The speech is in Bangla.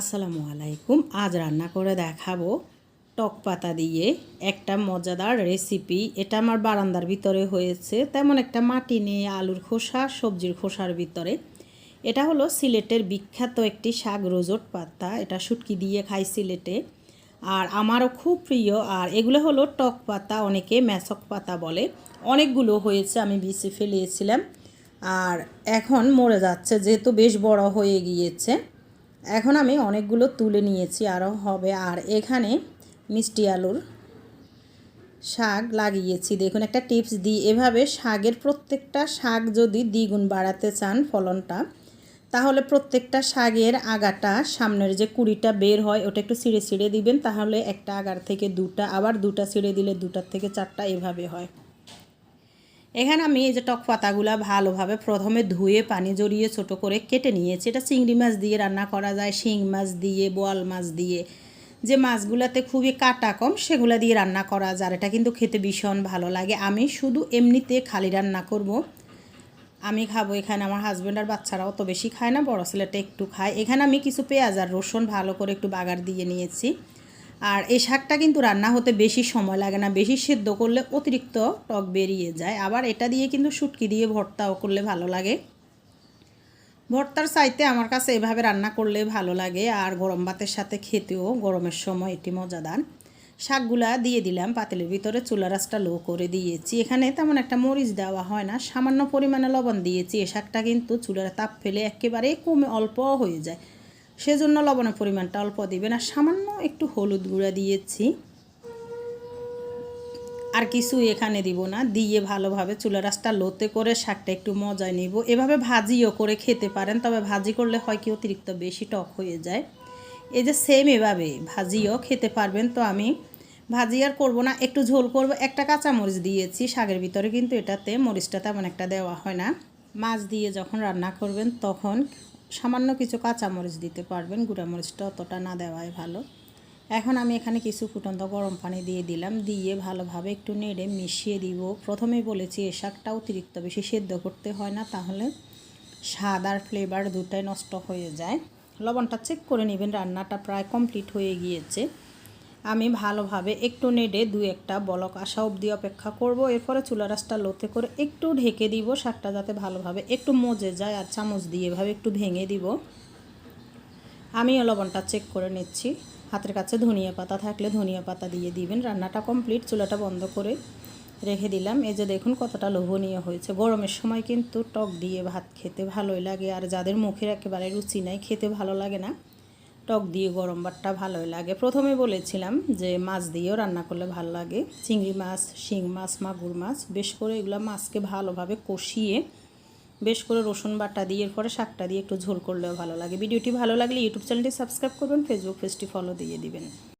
আসসালামু আলাইকুম। আজ রান্না করে দেখাবো টক পাতা দিয়ে একটা মজাদার রেসিপি। এটা আমার বারান্দার ভিতরে হয়েছে। তেমন একটা মাটি নিয়ে আলুর খোসা, সবজির খোসার ভিতরে। এটা হলো সিলেটের বিখ্যাত একটি শাক রোজট পাতা। এটা শুটকি দিয়ে খাই সিলেটে। আর আমারও খুব প্রিয়। আর এগুলো হলো টক পাতা, অনেকে ম্যাসক পাতা বলে। অনেকগুলো হয়েছে, আমি বিছে ফেলিয়েছিলাম আর এখন মরে যাচ্ছে, যেহেতু বেশ বড় হয়ে গিয়েছে। এখন আমি অনেকগুলো তুলে নিয়েছি আরও হবে। আর এখানে মিষ্টি আলুর শাক লাগিয়েছি। দেখুন, একটা টিপস দিই, এভাবে শাকের প্রত্যেকটা শাক যদি দ্বিগুণ বাড়াতে চান ফলনটা, তাহলে প্রত্যেকটা শাকের আগাটা সামনের যে কুড়িটা বের হয়, ওটা একটু ছিঁড়ে ছিঁড়ে দিবেন, তাহলে একটা আগার থেকে দুটা, আবার দুটা ছিঁড়ে দিলে দুটার থেকে চারটা এভাবে হয়। এখানে আমি এই যে টক পাতাগুলা ভালোভাবে প্রথমে ধুয়ে পানি জড়িয়ে ছোট করে কেটে নিয়েছি। এটা চিংড়ি মাছ দিয়ে রান্না করা যায়, শিং মাছ দিয়ে, বোয়াল মাছ দিয়ে। যে মাছগুলোতে খুবই কাটা কম, সেগুলো দিয়ে রান্না করা যায়। এটা কিন্তু খেতে ভীষণ ভালো লাগে। আমি শুধু এমনিতে খালি রান্না করব। আমি খাব এখানে, আমার হাজব্যান্ড আর বাচ্চারাও তো বেশি খায় না, বড় ছেলেটা একটু খায়। এখানে আমি কিছু পেঁয়াজ আর রসুন ভালো করে একটু বাগার দিয়ে নিয়েছি। আর এই শাকটা কিন্তু রান্না হতে বেশি সময় লাগে না, বেশি সেদ্ধ করলে অতিরিক্ত টক বেরিয়ে যায়। আবার এটা দিয়ে কিন্তু শুটকি দিয়ে ভর্তাও করলে ভালো লাগে। ভর্তার চাইতে আমার কাছে এভাবে রান্না করলে ভালো লাগে আর গরম ভাতের সাথে খেতেও গরমের সময় এটি মজাদার। শাকগুলা দিয়ে দিলাম, পাতিলের ভিতরে চুলা রাসটা লো করে দিয়েছি। এখানে তেমন একটা মরিচ দেওয়া হয় না, সামান্য পরিমাণে লবণ দিয়েছি। এ শাকটা কিন্তু চুলার তাপ ফেলে একেবারে কমে অল্প হয়ে যায়। সেজন্য লবণের পরিমাণটা অল্প দিবেন আর সামান্য একটু হলুদ গুঁড়া দিয়েছি। আর কিছু এখানে দিব না, দিয়ে ভালোভাবে চুলা রাসটা লোতে করে শাকটা একটু মজায় নিব। এভাবে ভাজিও করে খেতে পারেন, তবে ভাজি করলে হয় কি অতিরিক্ত বেশি টক হয়ে যায়। এই যে সেম এভাবে ভাজিও খেতে পারবেন, তো আমি ভাজি আর করব না, একটু ঝোল করব। একটা কাঁচা মরিচ দিয়েছি, শাকের ভিতরে কিন্তু এটাতে মরিচটা তেমন একটা দেওয়া হয় না। মাছ দিয়ে যখন রান্না করবেন, তখন সামান্য কিছু কাঁচামরিচ দিতে পারবেন, গুঁড়ামরিচটা অতটা না দেওয়াই ভালো। এখন আমি এখানে কিছু ফুটন্ত গরম পানি দিয়ে দিলাম, দিয়ে ভালোভাবে একটু নেড়ে মিশিয়ে দিব। প্রথমে বলেছি, এ শাকটা অতিরিক্ত বেশি সেদ্ধ করতে হয় না, তাহলে স্বাদ আর ফ্লেভার দুটাই নষ্ট হয়ে যায়। লবণটা চেক করে নেবেন, রান্নাটা প্রায় কমপ্লিট হয়ে গিয়েছে। আমি ভালোভাবে একটু নেড়ে দু একটা বলক আসা অবধি অপেক্ষা করব। এরপরে চুলা রাসটা লোতে করে একটু ঢেকে দিব, শাকটা যাতে ভালোভাবে একটু মজে যায় আর চামচ দিয়ে এভাবে একটু ভেঙে দিব। আমিও লবণটা চেক করে নিচ্ছি। হাতের কাছে ধনিয়া পাতা থাকলে ধনিয়া পাতা দিয়ে দিবেন। রান্নাটা কমপ্লিট চুলাটা বন্ধ করে রেখে দিলাম। এই যে দেখুন কতটা লোভনীয় হয়েছে। গরমের সময় কিন্তু টক দিয়ে ভাত খেতে ভালোই লাগে আর যাদের মুখের একেবারে রুচি নাই, খেতে ভালো লাগে না। টক দিয়ে গরম ভাতটা ভালোই লাগে। প্রথমে বলেছিলাম যে মাছ দিয়েও রান্না করলে ভালো লাগে। চিংড়ি মাছ, শিং মাছ, মাগুর মাছ, বেশ করে এগুলো মাছকে ভালোভাবে কষিয়ে বেশ করে রসুন বাটা দিয়ে, এরপরে শাকটা দিয়ে একটু ঝোল করলেও ভালো লাগে। ভিডিওটি ভালো লাগলে ইউটিউব চ্যানেলটি সাবস্ক্রাইব করবেন ফেসবুক পেজটি ফলো দিয়ে দিবেন।